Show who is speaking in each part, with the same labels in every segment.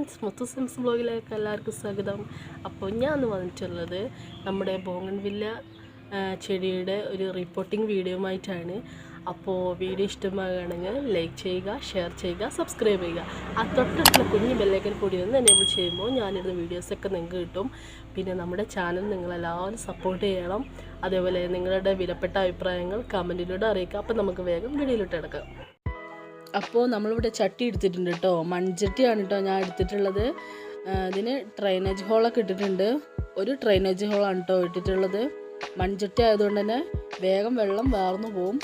Speaker 1: Friends മൊത്തം sims ബ്ലോഗിലേക്ക് എല്ലാവർക്കും സ്വാഗതം. അപ്പോൾ ഞാൻ ഇന്ന് വന്നിട്ടുള്ളത് നമ്മുടെ ബോങ്ങൻ വില്ല ചെടിയുടെ ഒരു റിപ്പോർട്ടിംഗ് വീഡിയോയുമായിട്ടാണ് അപ്പോൾ വീഡിയോ ഇഷ്ടമാകുകയാണെങ്കിൽ ലൈക്ക് ചെയ്യുക ഷെയർ ചെയ്യുക സബ്സ്ക്രൈബ് ചെയ്യുക. ആ തൊട്ടടുത്തുള്ള കുഞ്ഞു ബെല്ലൈക്കൻ കൂടി ഒന്ന് എനേബിൾ ചെയ്യുമ്പോൾ ഞാനിരുന്ന് വീഡിയോസൊക്കെ നിങ്ങൾക്ക് കിട്ടും. പിന്നെ നമ്മുടെ ചാനൽ നിങ്ങളെല്ലാവരും സപ്പോർട്ട് ചെയ്യണം. അതേപോലെ നിങ്ങളുടെ വിലപ്പെട്ട അഭിപ്രായങ്ങൾ കമന്റിലൂടെ അറിയിക്കുക. അപ്പോൾ നമുക്ക് വേഗം വീഡിയോയിലോട്ട് എടുക്കാം അപ്പോൾ നമ്മളിവിടെ ചട്ടി എടുത്തിട്ടുണ്ട് കേട്ടോ മൺചട്ടിയാണ് കേട്ടോ ഞാൻ എടുത്തിട്ടുള്ളത്. ഇതിന് ഡ്രൈനേജ് ഹോളൊക്കെ ഇട്ടിട്ടുണ്ട്. ഒരു ഡ്രൈനേജ് ഹോളാണ് കേട്ടോ ഇട്ടിട്ടുള്ളത്. മൺചട്ടി ആയതുകൊണ്ട് തന്നെ വേഗം വെള്ളം വാർന്നു പോവും.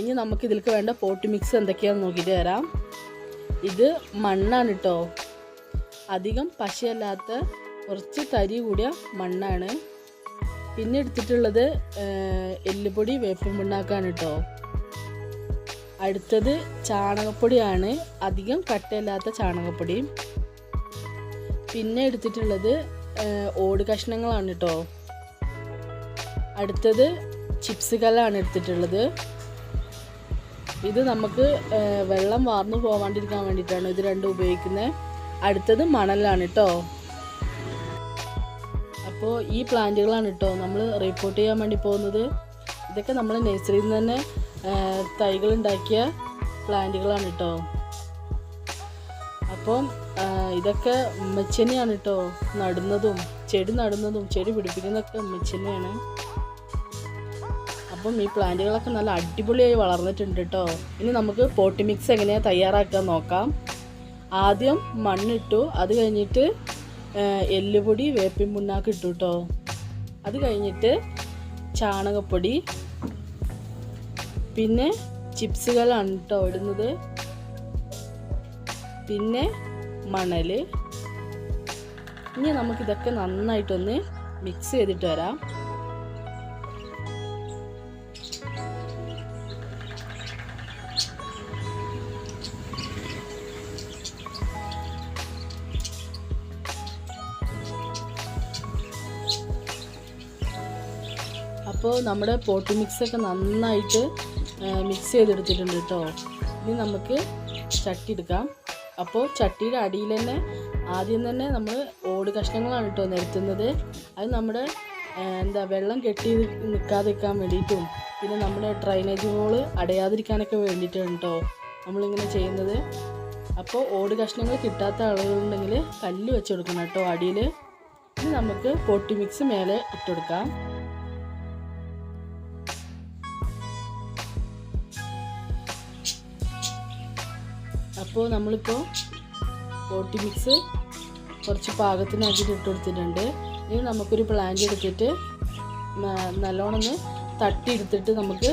Speaker 1: ഇനി നമുക്ക് ഇതിലേക്ക് വേണ്ട പോട്ട് മിക്സ് എന്തൊക്കെയാണെന്ന് നോക്കിയിട്ട് തരാം ഇത് മണ്ണാണ് കേട്ടോ അധികം പശയല്ലാത്ത കുറച്ച് തരി കൂടിയ മണ്ണാണ്. പിന്നെ എടുത്തിട്ടുള്ളത് എല്ലുപൊടി വേപ്പിൻ പിണ്ണാക്കാണ് കേട്ടോ അടുത്തത് ചാണകപ്പൊടിയാണ്. അധികം കട്ടയില്ലാത്ത ചാണകപ്പൊടി. പിന്നെ എടുത്തിട്ടുള്ളത് ഓട് കഷ്ണങ്ങളാണ് കേട്ടോ അടുത്തത് ചിപ്സ് കല്ലാണ് എടുത്തിട്ടുള്ളത്. ഇത് നമുക്ക് വെള്ളം വാർന്നു പോവാണ്ടിരിക്കാൻ വേണ്ടിയിട്ടാണ് ഇത് രണ്ടും ഉപയോഗിക്കുന്നത്. അടുത്തത് മണലാണ് കേട്ടോ അപ്പോൾ ഈ പ്ലാന്റുകളാണ് കേട്ടോ നമ്മൾ റിപ്പോർട്ട് ചെയ്യാൻ വേണ്ടി പോകുന്നത്. ഇതൊക്കെ നമ്മൾ നഴ്സറിയിൽ നിന്ന് തന്നെ തൈകൾ ഉണ്ടാക്കിയ പ്ലാന്റുകളാണ് കേട്ടോ അപ്പം ഇതൊക്കെ ഉമ്മച്ചനെയാണ് കേട്ടോ നടുന്നതും ചെടി നടുന്നതും ചെടി പിടിപ്പിക്കുന്നതൊക്കെ ഉമ്മച്ചനെയാണ്. അപ്പം ഈ പ്ലാന്റുകളൊക്കെ നല്ല അടിപൊളിയായി വളർന്നിട്ടുണ്ട് കേട്ടോ ഇനി നമുക്ക് പോട്ടി മിക്സ് എങ്ങനെയാണ് തയ്യാറാക്കാൻ നോക്കാം. ആദ്യം മണ്ണിട്ടു അത് കഴിഞ്ഞിട്ട് എല്ലുപൊടി വേപ്പിൻ പുണ്ണാക്ക് കേട്ടോ അത് കഴിഞ്ഞിട്ട് ചാണകപ്പൊടി പിന്നെ ചിപ്സുകളാണ് കേട്ടോ ഇടുന്നത്. പിന്നെ മണൽ ഇനി നമുക്കിതൊക്കെ നന്നായിട്ടൊന്ന് മിക്സ് ചെയ്തിട്ട് വരാം. അപ്പോൾ നമ്മുടെ പോട്ടി മിക്സൊക്കെ നന്നായിട്ട് മിക്സ് ചെയ്തെടുത്തിട്ടുണ്ട് കേട്ടോ ഇനി നമുക്ക് ചട്ടി എടുക്കാം. അപ്പോൾ ചട്ടിയുടെ അടിയിൽ തന്നെ ആദ്യം തന്നെ നമ്മൾ ഓട് കഷ്ണങ്ങളാണ് കേട്ടോ നിരത്തുന്നത്. അത് നമ്മുടെ എന്താ വെള്ളം കെട്ടി നിൽക്കാതിരിക്കാൻ വേണ്ടിയിട്ടും പിന്നെ നമ്മുടെ ഡ്രൈനേജ് ഹോൾ അടയാതിരിക്കാനൊക്കെ വേണ്ടിയിട്ടാണ് കേട്ടോ നമ്മളിങ്ങനെ ചെയ്യുന്നത്. അപ്പോൾ ഓട് കഷ്ണങ്ങൾ കിട്ടാത്ത ആളുകളുണ്ടെങ്കിൽ കല്ല് വെച്ച് കൊടുക്കണം കേട്ടോ അടിയിൽ. ഇനി നമുക്ക് പൊട്ടി മിക്സ് മേലെ ഇട്ടുകൊടുക്കാം അപ്പോൾ നമ്മളിപ്പോൾ പോട്ടി മിക്സ് കുറച്ച് പാകത്തിനാക്കിയിട്ട് ഇട്ട് കൊടുത്തിട്ടുണ്ട് ഇനി നമുക്കൊരു പ്ലാന്റ് എടുത്തിട്ട് നല്ലോണം തട്ടി എടുത്തിട്ട് നമുക്ക്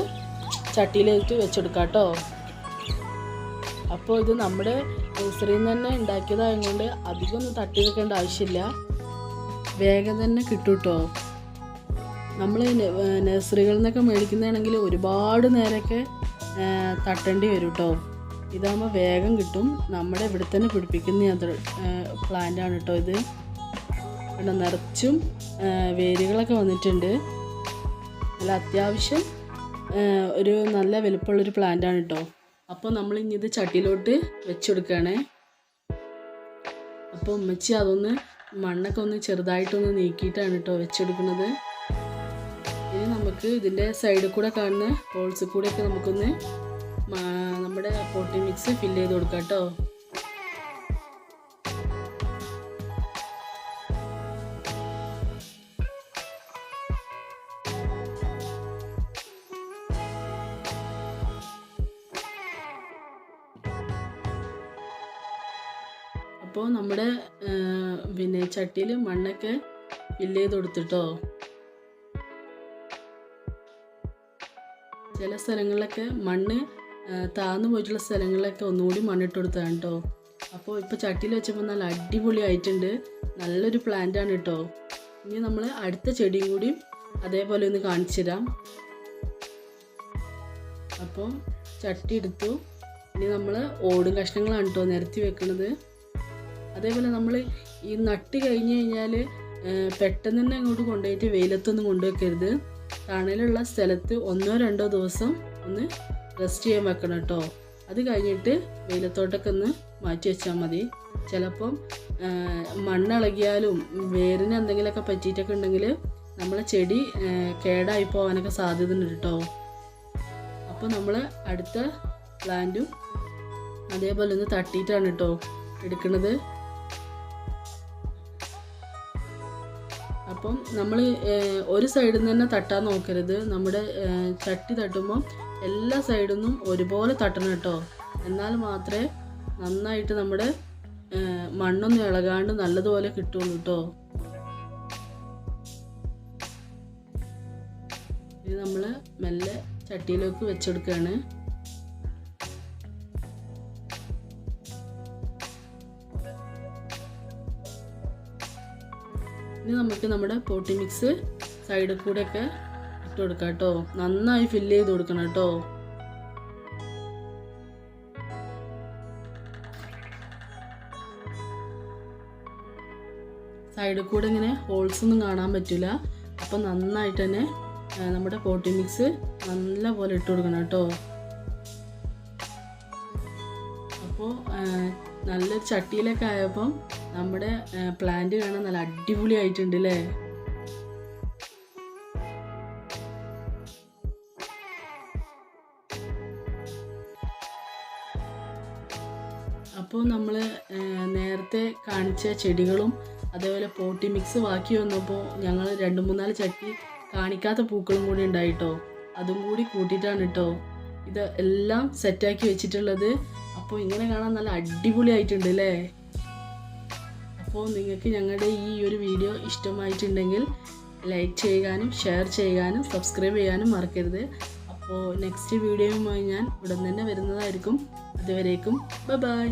Speaker 1: ചട്ടിയിലേക്ക് വെച്ചെടുക്കാം കേട്ടോ. അപ്പോൾ ഇത് നമ്മുടെ നഴ്സറിയിൽ നിന്ന് തന്നെ ഉണ്ടാക്കിയതായതുകൊണ്ട് അധികം ഒന്നും തട്ടി വെക്കേണ്ട ആവശ്യമില്ല. വേഗം തന്നെ കിട്ടും കേട്ടോ. നമ്മൾ നഴ്സറികളിൽ നിന്നൊക്കെ മേടിക്കുന്നതാണെങ്കിൽ ഒരുപാട് നേരമൊക്കെ തട്ടേണ്ടി വരും കേട്ടോ. ഇതാകുമ്പോൾ വേഗം കിട്ടും. നമ്മുടെ ഇവിടെ തന്നെ പിടിപ്പിക്കുന്ന പ്ലാന്റാണ് കേട്ടോ ഇത്. ഇവിടെ നിറച്ചും വേരുകളൊക്കെ വന്നിട്ടുണ്ട്. നല്ല അത്യാവശ്യം ഒരു നല്ല വലുപ്പമുള്ളൊരു പ്ലാന്റാണ് കേട്ടോ അപ്പോൾ നമ്മൾ ഇനി ഇത് ചട്ടിയിലോട്ട് വെച്ചെടുക്കുകയാണേ അപ്പോൾ ഉമ്മച്ചി അതൊന്ന് മണ്ണൊക്കെ ഒന്ന് ചെറുതായിട്ടൊന്ന് നീക്കിയിട്ടാണ് കേട്ടോ വെച്ചെടുക്കുന്നത്. ഇനി നമുക്ക് ഇതിന്റെ സൈഡിൽ കൂടെ കാണുന്ന ഹോൾസിൽ കൂടെയൊക്കെ നമുക്കൊന്ന് നമ്മുടെ പോട്ടി മിക്സ് ഫില്ല് ചെയ്ത് കൊടുക്കാം കേട്ടോ. അപ്പോൾ നമ്മുടെ പിന്നെ ചട്ടിയിൽ മണ്ണൊക്കെ ഫില്ല് ചെയ്ത് കൊടുത്തിട്ടോ. ചില സ്ഥലങ്ങളിലൊക്കെ മണ്ണ് ആ, താഴ്ന്നു പോയിട്ടുള്ള സ്ഥലങ്ങളിലൊക്കെ ഒന്നുകൂടി മണ്ണിട്ട് കൊടുത്തതാണ് കേട്ടോ അപ്പോൾ ഇപ്പോൾ ചട്ടിയിൽ വെച്ചപ്പോൾ നല്ല അടിപൊളി ആയിട്ടുണ്ട്. നല്ലൊരു പ്ലാന്റ് ആണ് കേട്ടോ ഇനി നമ്മൾ അടുത്ത ചെടിയും കൂടി അതേപോലെ ഒന്ന് കാണിച്ചു തരാം. അപ്പോൾ ചട്ടി എടുത്തു. ഇനി നമ്മൾ ഓടും കഷ്ണങ്ങളാണ് കേട്ടോ നിരത്തി വെക്കുന്നത് അതേപോലെ നമ്മൾ ഈ നട്ട് കഴിഞ്ഞ് കഴിഞ്ഞാൽ പെട്ടെന്ന് തന്നെ അങ്ങോട്ട് കൊണ്ടുപോയിട്ട് വെയിലത്തൊന്നും കൊണ്ടുവെക്കരുത്. തണലുള്ള സ്ഥലത്ത് ഒന്നോ രണ്ടോ ദിവസം ഒന്ന് റെസ്റ്റ് ചെയ്യാൻ വെക്കണം കേട്ടോ അത് കഴിഞ്ഞിട്ട് വെയിലത്തോട്ടൊക്കെ ഒന്ന് മാറ്റി വെച്ചാൽ മതി. ചിലപ്പം മണ്ണിളകിയാലും വേരിന് എന്തെങ്കിലുമൊക്കെ പറ്റിയിട്ടൊക്കെ ഉണ്ടെങ്കിൽ നമ്മളെ ചെടി കേടായി പോകാനൊക്കെ സാധ്യത ഉണ്ട് കേട്ടോ അപ്പോൾ നമ്മൾ അടുത്ത പ്ലാന്റും അതേപോലെ ഒന്ന് തട്ടിയിട്ടാണ് കേട്ടോ എടുക്കുന്നത് അപ്പം നമ്മൾ ഒരു സൈഡിൽ നിന്ന് തന്നെ തട്ടാൻ നോക്കരുത്. നമ്മുടെ ചട്ടി തട്ടുമ്പോൾ എല്ലാ സൈഡിൽ നിന്നും ഒരുപോലെ തട്ടണം കേട്ടോ. എന്നാൽ മാത്രമേ നന്നായിട്ട് നമ്മുടെ മണ്ണൊന്നും ഇളകാണ്ട് നല്ലതുപോലെ കിട്ടുള്ളൂ കേട്ടോ ഇത് നമ്മൾ മെല്ലെ ചട്ടിയിലേക്ക് വെച്ചെടുക്കുകയാണ് ഇനി നമുക്ക് നമ്മുടെ പോട്ടി മിക്സ് സൈഡിൽ കൂടെയൊക്കെ ഇട്ട് കൊടുക്കാം കേട്ടോ. നന്നായി ഫില്ല് ചെയ്ത് കൊടുക്കണം കേട്ടോ. സൈഡിൽ കൂടെ ഇങ്ങനെ ഹോൾസ് ഒന്നും കാണാൻ പറ്റില്ല. അപ്പം നന്നായിട്ട് തന്നെ നമ്മുടെ പോട്ടി മിക്സ് നല്ല പോലെ ഇട്ട് കൊടുക്കണം കേട്ടോ. അപ്പോൾ നല്ലൊരു ചട്ടിയിലൊക്കെ ആയപ്പം നമ്മുടെ പ്ലാന്റ് കാണാൻ നല്ല അടിപൊളി ആയിട്ടുണ്ട് അല്ലേ അപ്പോൾ നമ്മൾ നേരത്തെ കാണിച്ച ചെടികളും അതേപോലെ പോട്ടി മിക്സ് ബാക്കി വന്നപ്പോൾ ഞങ്ങൾ രണ്ട് മൂന്നാൽ ചട്ടി കാണിക്കാത്ത പൂക്കളും കൂടി ഉണ്ടായിട്ടോ. അതും കൂടി കൂട്ടിയിട്ടാണ് കേട്ടോ ഇത് എല്ലാം സെറ്റാക്കി വെച്ചിട്ടുള്ളത് അപ്പോൾ ഇങ്ങനെ കാണാൻ നല്ല അടിപൊളിയായിട്ടുണ്ട് അല്ലേ അപ്പോൾ നിങ്ങൾക്ക് ഞങ്ങളുടെ ഈ ഒരു വീഡിയോ ഇഷ്ടമായിട്ടുണ്ടെങ്കിൽ ലൈക്ക് ചെയ്യാനും ഷെയർ ചെയ്യാനും സബ്സ്ക്രൈബ് ചെയ്യാനും മറക്കരുത്. അപ്പോൾ നെക്സ്റ്റ് വീഡിയോയുമായി ഞാൻ ഉടൻ തന്നെ വരുന്നതായിരിക്കും. അതുവരേക്കും ബൈ